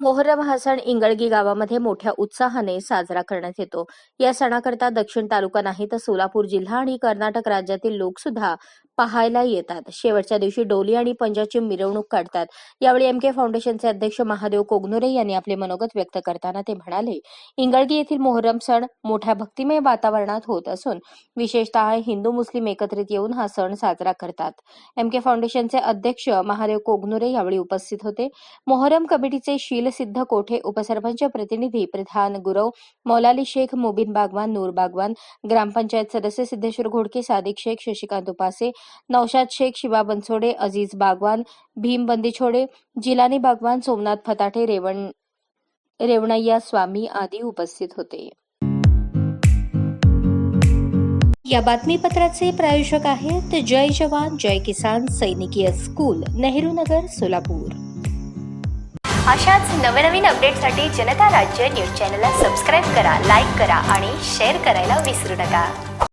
मोहरम हा सण इंगळगी गावामध्ये मोठ्या उत्साहाने साजरा करण्यात येतो. या सणाकरता दक्षिण तालुका नाही तर सोलापूर जिल्हा आणि कर्नाटक राज्यातील लोक सुद्धा पाहायला येतात. शेवटच्या दिवशी डोली आणि पंजाची मिरवणूक काढतात. यावेळी एम के फाउंडेशनचे अध्यक्ष महादेव कोगनुरे यांनी आपले मनोगत व्यक्त करताना ते म्हणाले इंगळगी येथील मोहरम सण मोठ्या भक्तिमय वातावरणात होत असून विशेषतः हिंदू मुस्लिम एकत्रित येऊन हा सण साजरा करतात. एम के फाउंडेशनचे अध्यक्ष महादेव कोगनुरे यावेळी उपस्थित होते. मोहरम कमिटीचे शीलसिद्ध कोठे उपसरपंच प्रतिनिधी प्रधान गुरव मौलाली शेख मोबिन बागवान नूर बागवान ग्रामपंचायत सदस्य सिद्धेश्वर घोडके सादिक शेख शशिकांत उपासे नौशाद शेख शिवा बनसोडे अजीज बागवान भीम बंदिछोडे जिलानी बागवान सोमनाथ फताटे रेवण रेवणय्या स्वामी आदी उपस्थित होते. या बातमीपत्राचे प्रायोजक आहेत जय जवान जय किसान सैनिकीय स्कूल नेहरू नगर सोलापूर. अशाच नवनवीन अपडेटसाठी जनता राज्य न्यूज चॅनलला सबस्क्राईब करा लाईक करा आणि शेअर करायला विसरू नका.